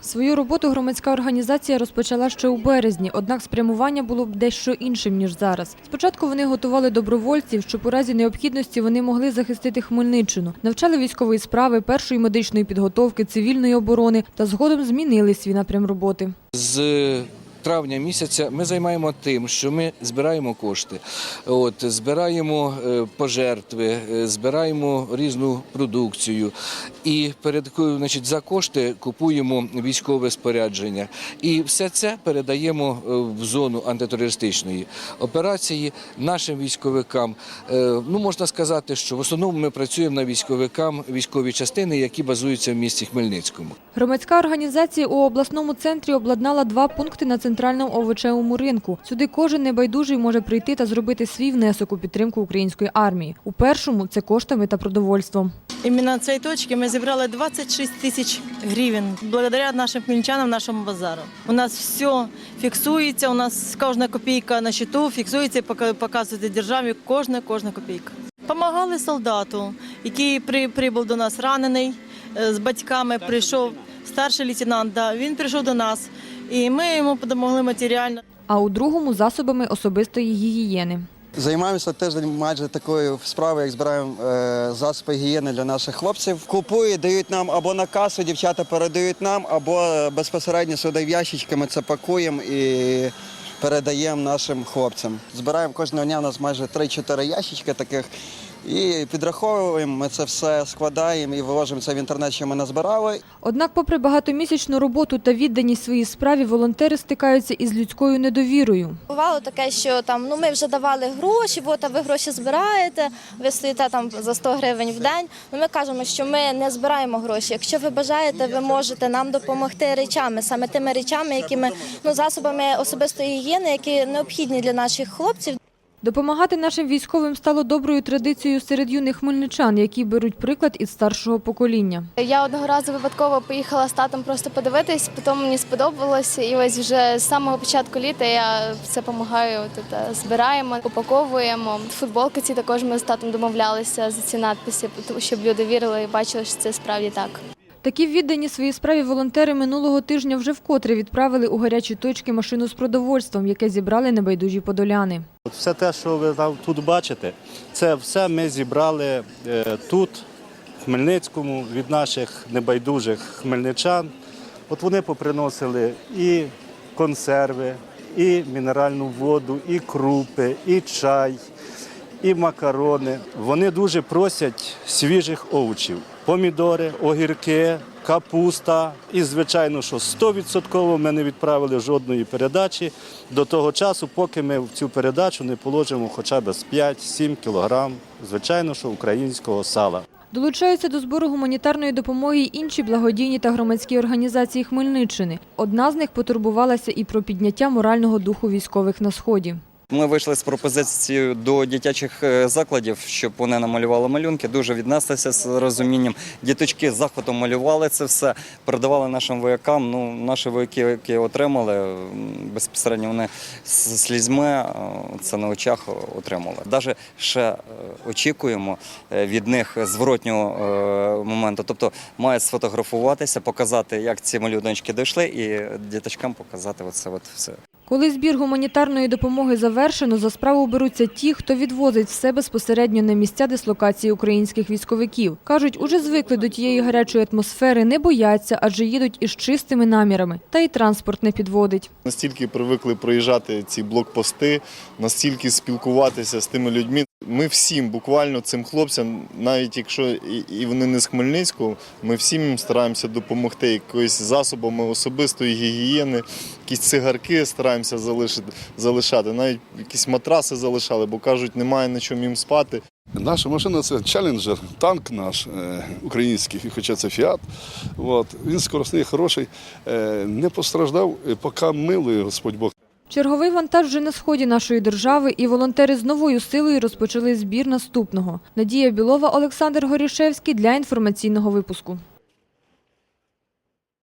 Свою роботу громадська організація розпочала ще у березні, однак спрямування було б дещо іншим, ніж зараз. Спочатку вони готували добровольців, щоб у разі необхідності вони могли захистити Хмельниччину, навчали військової справи, першої медичної підготовки, цивільної оборони та згодом змінили свій напрям роботи. З травня місяця ми займаємо тим, що ми збираємо кошти, от, збираємо е, пожертви, е, збираємо різну продукцію і перед, значить, за кошти купуємо військове спорядження. І все це передаємо е, в зону антитерористичної операції нашим військовикам. Ну, можна сказати, що в основному ми працюємо на військовикам військові частини, які базуються в місті Хмельницькому. Громадська організація у обласному центрі обладнала два пункти на центральному овочевому ринку. Сюди кожен небайдужий може прийти та зробити свій внесок у підтримку української армії. У першому це коштами та продовольством. Іменно цієї точки ми зібрали 26 тисяч гривень благодаря нашим хмельничанам, нашому базару. У нас все фіксується, у нас кожна копійка на счету фіксується пока- показується державі кожна кожна копійка. Помагали солдату, який при, прибув до нас ранений е, з батьками. Прийшов старший лейтенант. Да, він прийшов до нас, і ми йому допомогли матеріально. А у другому засобами особистої гігієни. Займаємося тиждень майже такою справою, як збираємо е, засоби гігієни для наших хлопців. Купують, дають нам або на касу, дівчата передають нам, або безпосередньо сюди в ящичками це пакуємо і передаємо нашим хлопцям. Збираємо кожного дня, у нас майже 3-4 ящички таких. І підраховуємо, ми це все складаємо і виложимо це в інтернет, що ми назбирали. Однак, попри багатомісячну роботу та відданість своїй справі, волонтери стикаються із людською недовірою. Бувало таке, що там ну ми вже давали гроші, бо там ви гроші збираєте, ви стоїте там за 100 гривень в день. Ну ми кажемо, що ми не збираємо гроші. Якщо ви бажаєте, ви можете нам допомогти речами, саме тими речами, якими ну засобами особистої гігієни, які необхідні для наших хлопців. Допомагати нашим військовим стало доброю традицією серед юних хмельничан, які беруть приклад із старшого покоління. Я одного разу випадково поїхала з татом просто подивитись, потім мені сподобалося, і ось вже з самого початку літа я все допомагаю. Тут е, збираємо, упаковуємо. Футболки ці також ми з татом домовлялися за ці надписи, щоб люди вірили і бачили, що це справді так. Такі віддані своїй справі волонтери минулого тижня вже вкотре відправили у гарячі точки машину з продовольством, яке зібрали небайдужі подоляни. Все те, що ви тут бачите, це все ми зібрали е, тут, в Хмельницькому, від наших небайдужих хмельничан. От вони поприносили і консерви, і мінеральну воду, і крупи, і чай, і макарони. Вони дуже просять свіжих овочів: помідори, огірки, капуста. І, звичайно, що 100% ми не відправили жодної передачі до того часу, поки ми в цю передачу не положимо хоча б з 5-7 кілограм, звичайно, що українського сала. Долучаються до збору гуманітарної допомоги й інші благодійні та громадські організації Хмельниччини. Одна з них потурбувалася і про підняття морального духу військових на сході. Ми вийшли з пропозицією до дитячих е, закладів, щоб вони намалювали малюнки. Дуже віднеслися з розумінням. Діточки захватом малювали це все, передавали нашим воякам. Ну, наші вояки, які отримали безпосередньо, вони з слізьми е, це на очах отримали. Навіть ще е, очікуємо від них зворотнього моменту. Тобто мають сфотографуватися, показати, як ці малюночки дійшли, і діточкам показати оце от все. Коли збір гуманітарної допомоги завершено, за справу беруться ті, хто відвозить все безпосередньо на місця дислокації українських військовиків. Кажуть, уже звикли до тієї гарячої атмосфери, не бояться, адже їдуть із чистими намірами. Та й транспорт не підводить. Настільки привикли проїжджати ці блокпости, настільки спілкуватися з тими людьми. Ми всім, буквально цим хлопцям, навіть якщо і- вони не з Хмельницького, ми всім їм стараємося допомогти якоюсь засобами особистої гігієни, якісь цигарки стараємося залишити, залишати, навіть якісь матраси залишали, бо кажуть, немає на чому їм спати. Наша машина це челенджер, танк наш е, український, хоча це фіат. От. Він скоростний, хороший, е, не постраждав, е, поки милий Господь Бог. Черговий вантаж вже на сході нашої держави, і волонтери з новою силою розпочали збір наступного. Надія Білова, Олександр Горішевський для інформаційного випуску.